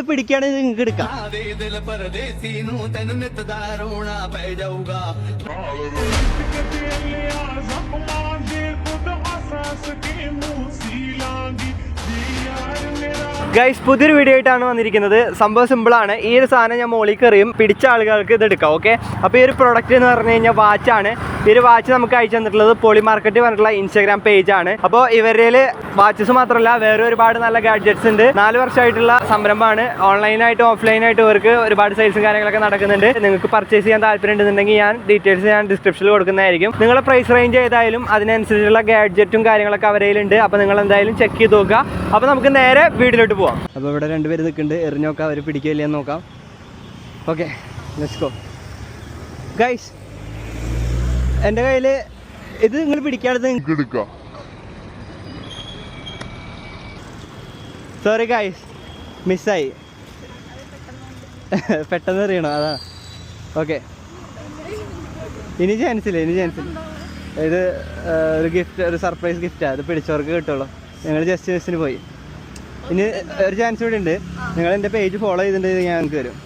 പിടിക്കുകയാണെങ്കിൽ നിങ്ങൾക്ക് എടുക്കാം. ਆਵੇ ഗൈസ് പുതിയൊരു വീഡിയോ ആയിട്ടാണ് വന്നിരിക്കുന്നത്. സംഭവം സിമ്പിളാണ് ഈ ഒരു സാധനം ഞാൻ മോളിൽ കയറിയും പിടിച്ച ആളുകൾക്ക് ഇത് എടുക്കാം ഓക്കെ അപ്പോൾ ഈ ഒരു പ്രൊഡക്റ്റ് എന്ന് പറഞ്ഞു കഴിഞ്ഞാൽ വാച്ചാണ് ഈ ഒരു വാച്ച് നമുക്ക് അയച്ചു തന്നിട്ടുള്ളത് പോളി മാർക്കറ്റ് പറഞ്ഞിട്ടുള്ള ഇൻസ്റ്റാഗ്രാം പേജ് ആണ്. അപ്പോൾ ഇവരിൽ വാച്ചസ് മാത്രമല്ല വേറെ ഒരുപാട് നല്ല ഗാഡ്ജറ്റ്സ് ഉണ്ട്. നാല് വർഷമായിട്ടുള്ള സംരംഭമാണ്. ഓൺലൈനായിട്ടും ഓഫ്ലൈനായിട്ടും ഇവർക്ക് ഒരുപാട് സെയിൽസും കാര്യങ്ങളൊക്കെ നടക്കുന്നുണ്ട്. നിങ്ങൾക്ക് പർച്ചേസ് ചെയ്യാൻ താല്പര്യം ഉണ്ടെന്നുണ്ടെങ്കിൽ ഞാൻ ഡീറ്റെയിൽസ് ഞാൻ ഡിസ്ക്രിപ്ഷനിൽ കൊടുക്കുന്നതായിരിക്കും. നിങ്ങളെ പ്രൈസ് റേഞ്ച് ഏതായാലും അതിനനുസരിച്ചുള്ള ഗാഡ്ജറ്റും കാര്യങ്ങളൊക്കെ അവരയിലുണ്ട് അപ്പോൾ നിങ്ങൾ എന്തായാലും ചെക്ക് ചെയ്ത് നോക്കുക. അപ്പോൾ നമുക്ക് നേരെ വീട്ടിലോട്ട് പോവാം. അപ്പോൾ ഇവിടെ രണ്ടുപേര് നിൽക്കുന്നുണ്ട്. എറിഞ്ഞ് നോക്കാം അവർ പിടിക്കില്ല എന്ന് നോക്കാം. ഓക്കെ ലെറ്റ്സ് ഗോ ഗൈസ് എന്റെ കയ്യിൽ ഇത് നിങ്ങൾ നിങ്ങൾക്ക് എടുക്കാം. സോറി ഗൈസ് മിസ്സായി പെട്ടെന്ന് അറിയണോ അതാ. ഓക്കെ ഇനി ചാൻസ് ഇല്ല ഇനി ചാൻസ് ഇല്ല. ഇത് ഒരു ഗിഫ്റ്റ് ഒരു സർപ്രൈസ് ഗിഫ്റ്റാണ് അത് പിടിച്ചവർക്ക് കിട്ടുള്ളൂ. ഞങ്ങൾ ജസ്റ്റ് ജസ്റ്റിന് പോയി. ഇനി ഒരു ചാൻസ് കൂടി ഉണ്ട്. നിങ്ങൾ എന്റെ പേജ് ഫോളോ ചെയ്തിട്ടുണ്ടെങ്കിൽ ഞാൻ നിങ്ങൾക്ക് വരും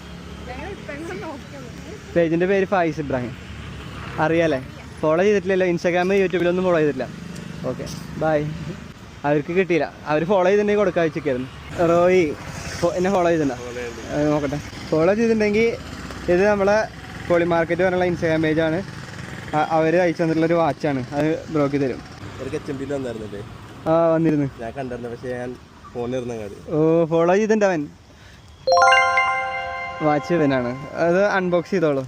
പേജിന്റെ പേര് ഫായിസ് ഇബ്രാഹിം. അറിയാലേ? ഫോളോ ചെയ്തിട്ടില്ലല്ലോ. ഇൻസ്റ്റാഗ്രാമിൽ യൂട്യൂബിലൊന്നും ഫോളോ ചെയ്തിട്ടില്ല. ഓക്കെ ബൈ അവർക്ക് കിട്ടിയില്ല. അവർ ഫോളോ ചെയ്തിട്ടുണ്ടെങ്കിൽ കൊടുക്കാൻ വെച്ചിരിക്കായിരുന്നു. റോയി എന്നെ ഫോളോ ചെയ്തിട്ടുണ്ടോ? നോക്കട്ടെ. ഫോളോ ചെയ്തിട്ടുണ്ടെങ്കിൽ ഇത് നമ്മളെ പോളി മാർക്കറ്റ് പറഞ്ഞുള്ള ഇൻസ്റ്റാഗ്രാം പേജാണ് അവർ അയച്ചു തന്നിട്ടുള്ള ഒരു വാച്ചാണ് അത് ബ്രോക്ക് തരും. ആ വന്നിരുന്നു. ഞാൻ കണ്ടിരുന്നു. പക്ഷേ ഞാൻ ഓ ഫോളോ ചെയ്തിട്ടുണ്ട് അവൻ. വാച്ച് ഇവനാണ്. അത് അൺബോക്സ് ചെയ്തോളൂ.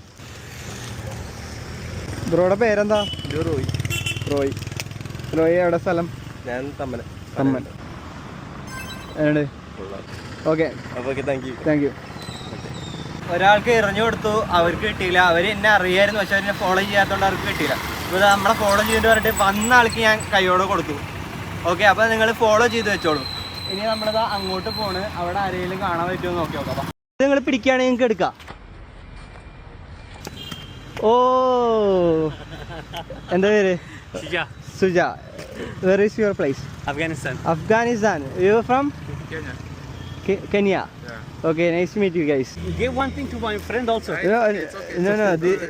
ബ്രോയുടെ പേരെന്താ? റോയ് റോയ് റോയ് എവിടെ സ്ഥലം? ഞാൻ തമ്മൻ തമ്മൻ okay. Thank you thank you ഒരാൾക്ക് എറിഞ്ഞു കൊടുത്തു അവർക്ക് കിട്ടിയില്ല. അവർ എന്നെ അറിയായിരുന്നു പക്ഷെ അവരെന്നെ ഫോളോ ചെയ്യാത്തതുകൊണ്ട് അവർക്ക് കിട്ടിയില്ല. അപ്പോൾ നമ്മളെ ഫോളോ ചെയ്തിട്ട് പറഞ്ഞിട്ട് വന്ന ആൾക്ക് ഞാൻ കൈയോടെ കൊടുത്തു. ഓക്കെ അപ്പോൾ നിങ്ങൾ ഫോളോ ചെയ്ത് വെച്ചോളൂ. ഇനി നമ്മളിത് അങ്ങോട്ട് പോണ്. അവിടെ ആരെങ്കിലും കാണാൻ പറ്റുമോ നോക്കി നോക്കാം. ഇത് നിങ്ങൾ പിടിക്കുകയാണെങ്കിൽ നിങ്ങൾക്ക് എടുക്കാം. ഓ. എന്താ പേര്? Suja. Where is your place Afghanistan. Afghanistan. You from Kenya. Kenya okay nice meet you guys Give one thing to my friend also. No no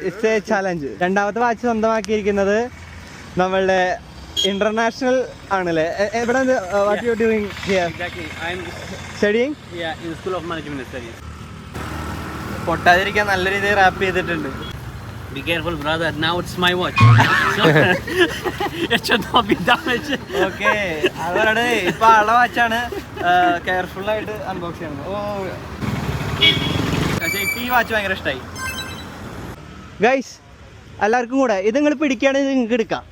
it's a challenge രണ്ടാമത്തെ വാച്ച് സ്വന്തമാക്കിയിരിക്കുന്നത് നമ്മളുടെ ഇന്റർനാഷണൽ ആണല്ലേ? എവിടെ what you doing here studying in school of management the School of പൊട്ടാതിരിക്കാൻ നല്ല രീതിയിൽ wrap ചെയ്തിട്ടുണ്ട്. Be careful, brother. Now it's my watch. So, it should not be damaged. Okay അതാണ് ഇപ്പൊ ആളെ വാച്ചാണ് കെയർഫുൾ ആയിട്ട് അൺബോക്സ് ചെയ്യണം. ഓ. പക്ഷേ ഇപ്പൊ ഈ വാച്ച് ഭയങ്കര ഇഷ്ടമായി ഗൈസ് എല്ലാവർക്കും കൂടെ ഇത് നിങ്ങൾ പിടിക്കുകയാണെങ്കിൽ നിങ്ങൾക്ക് എടുക്കാം.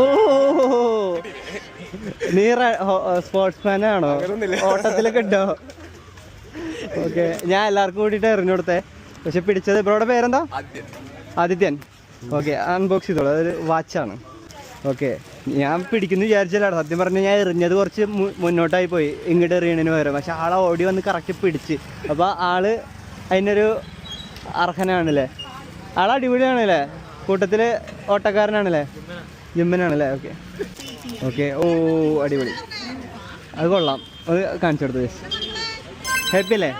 ഓ. നീ സ്പോർട്സ്മാൻ ആണോ ഓട്ടത്തിലൊക്കെ ഉണ്ടോ? ഓക്കെ ഞാൻ എല്ലാവർക്കും കൂടിയിട്ട് എറിഞ്ഞു കൊടുത്തേ. പക്ഷെ പിടിച്ചത് ബ്രോയുടെ പേരെന്താ? ആദിത്യൻ. ഓക്കെ അൺബോക്സ് ചെയ്തോളൂ. അതൊരു വാച്ചാണ്. ഓക്കെ ഞാൻ പിടിക്കുന്ന വിചാരിച്ചില്ല സത്യം പറഞ്ഞാൽ ഞാൻ എറിഞ്ഞത് കുറച്ച് മുന്നോട്ടായി പോയി. ഇങ്ങോട്ട് എറിയണതിന് പകരം. പക്ഷെ ആളെ ഓടി വന്ന് കറക്റ്റ് പിടിച്ച്. അപ്പോൾ ആൾ അതിനൊരു അർഹനാണല്ലേ? ആൾ അടിപൊളിയാണല്ലേ? കൂട്ടത്തിൽ ഓട്ടക്കാരനാണല്ലേ? ജിമ്മനാണല്ലേ? ഓക്കെ. ഓക്കെ. ഓ അടിപൊളി. അത് കൊള്ളാം. അത് കാണിച്ചു കൊടുത്തത് ഹാപ്പി അല്ലേ?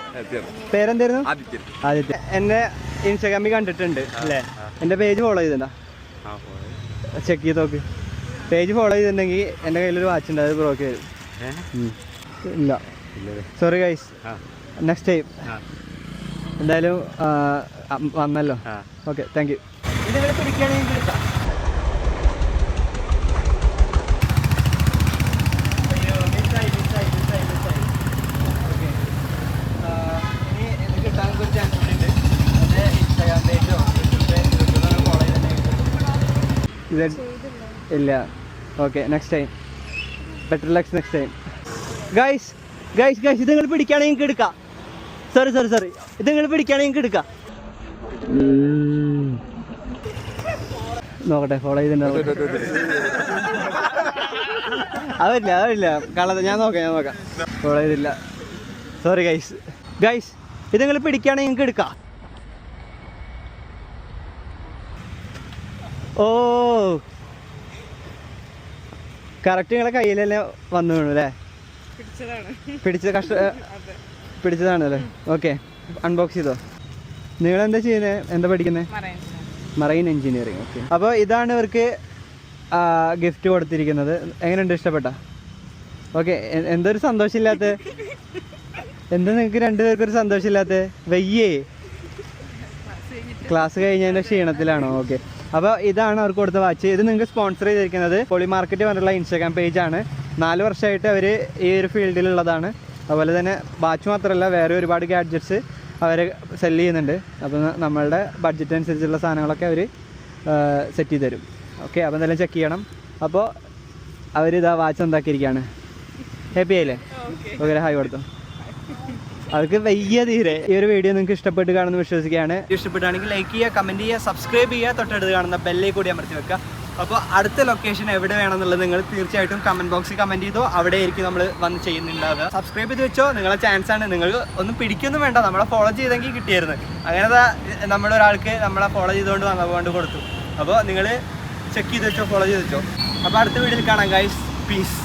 പേരെന്തായിരുന്നു? ആദിത്യ. എന്റെ എന്നെ ഇൻസ്റ്റാഗ്രാമിൽ കണ്ടിട്ടുണ്ട് അല്ലേ? എന്റെ പേജ് ഫോളോ ചെയ്തിട്ടുണ്ടോ? ചെക്ക് ചെയ്ത്. നോക്ക്. പേജ് ഫോളോ ചെയ്തിട്ടുണ്ടെങ്കിൽ എന്റെ കയ്യിലൊരു വാച്ച് ഉണ്ട്. അത് ബ്രോക്ക് വരും ഇല്ല. സോറി ഗൈസ് നെക്സ്റ്റ് ടൈം എന്തായാലും വന്നല്ലോ. ഓക്കെ താങ്ക് യു ഇത് പിടിക്കുകയാണെങ്കിൽ ഇല്ല. Okay next time better luck next time guys guys guys ഇത് നിങ്ങൾ പിടിക്കുകയാണെങ്കിൽ എടുക്കാം. സോറി സോറി സോറി ഇത് നിങ്ങൾ പിടിക്കുകയാണെങ്കിൽ എടുക്കാം. നോക്കട്ടെ ഫോളോ ചെയ്തിട്ടുണ്ടാവും അതില്ല അതില്ല. കളത് ഞാൻ നോക്കാം ഞാൻ നോക്കാം. ഫോളോ ചെയ്തില്ല. സോറി ഗൈസ് ഗൈസ് ഇത് നിങ്ങൾ പിടിക്കുകയാണെങ്കിൽ നിങ്ങൾക്ക് എടുക്കാം. ഓ. കറക്റ്റ് നിങ്ങളെ കയ്യിൽ തന്നെ വന്നു വീണു അല്ലേ? പിടിച്ചത് കഷ്ട പിടിച്ചതാണല്ലേ? ഓക്കെ അൺബോക്സ് ചെയ്തോ? നിങ്ങൾ എന്താ ചെയ്യുന്നത് എന്താ പഠിക്കുന്നത് മറൈൻ എൻജിനീയറിങ് ഓക്കെ അപ്പോൾ ഇതാണ് ഇവർക്ക് ഗിഫ്റ്റ് കൊടുത്തിരിക്കുന്നത്. എങ്ങനെയുണ്ട് ഇഷ്ടപ്പെട്ട? ഓക്കെ എന്തൊരു സന്തോഷമില്ലാത്ത? എന്താ നിങ്ങൾക്ക് രണ്ടുപേർക്കൊരു സന്തോഷമില്ലാത്ത? വയ്യേ. ക്ലാസ് കഴിഞ്ഞതിന്റെ ക്ഷീണത്തിലാണോ? ഓക്കെ അപ്പോൾ ഇതാണ് അവർക്ക് കൊടുത്ത വാച്ച് ഇത് നിങ്ങൾക്ക് സ്പോൺസർ ചെയ്തിരിക്കുന്നത് പോളി മാർക്കറ്റ് പറഞ്ഞുള്ള ഇൻസ്റ്റാഗ്രാം പേജാണ് നാല് വർഷമായിട്ട് അവർ ഈ ഒരു ഫീൽഡിലുള്ളതാണ് അതുപോലെ തന്നെ വാച്ച് മാത്രമല്ല വേറെ ഒരുപാട് ഗാഡ്ജറ്റ്സ് അവർ സെൽ ചെയ്യുന്നുണ്ട്. അപ്പോൾ നമ്മളുടെ ബഡ്ജറ്റ് അനുസരിച്ചുള്ള സാധനങ്ങളൊക്കെ അവർ സെറ്റ് ചെയ്ത് തരും. ഓക്കെ അപ്പോൾ എന്തെല്ലാം ചെക്ക് ചെയ്യണം. അപ്പോൾ അവരിതാ ഇതാ വാച്ച് എന്താക്കിയിരിക്കുകയാണ് ഹാപ്പി ആയില്ലേ? ഓക്കെ ഹായ് കൊടുത്തു. അവർക്ക് വയ്യ തീരെ. ഈ ഒരു വീഡിയോ നിങ്ങൾക്ക് ഇഷ്ടപ്പെട്ട് കാണുമെന്ന് വിശ്വസിക്കുകയാണ്. ഇഷ്ടപ്പെട്ടാണെങ്കിൽ ലൈക്ക് ചെയ്യുക കമന്റ് ചെയ്യുക സബ്സ്ക്രൈബ് ചെയ്യുക. തൊട്ടടുത്ത് കാണുന്ന ബെല്ലേ കൂടി അമർത്തി വെക്കുക. അപ്പോൾ അടുത്ത ലൊക്കേഷൻ എവിടെ വേണമെന്നുള്ളത് നിങ്ങൾ തീർച്ചയായിട്ടും കമന്റ് ബോക്സിൽ കമന്റ് ചെയ്തോ. അവിടെ ആയിരിക്കും നമ്മൾ വന്ന് ചെയ്യുന്നുണ്ടാവുക. സബ്സ്ക്രൈബ് ചെയ്ത് വെച്ചോ. നിങ്ങളെ ചാൻസ് ആണ്. നിങ്ങൾ ഒന്നും പിടിക്കൊന്നും വേണ്ട. നമ്മളെ ഫോളോ ചെയ്തെങ്കിൽ കിട്ടിയായിരുന്നു. അങ്ങനെ നമ്മളൊരാൾക്ക് നമ്മളെ ഫോളോ ചെയ്തുകൊണ്ട് വന്നതുകൊണ്ട് കൊടുത്തു. അപ്പോൾ നിങ്ങൾ ചെക്ക് ചെയ്ത് വെച്ചോ ഫോളോ ചെയ്ത് വെച്ചോ. അപ്പോൾ അടുത്ത വീഡിയോയിൽ കാണാം ഗൈസ് പീസ്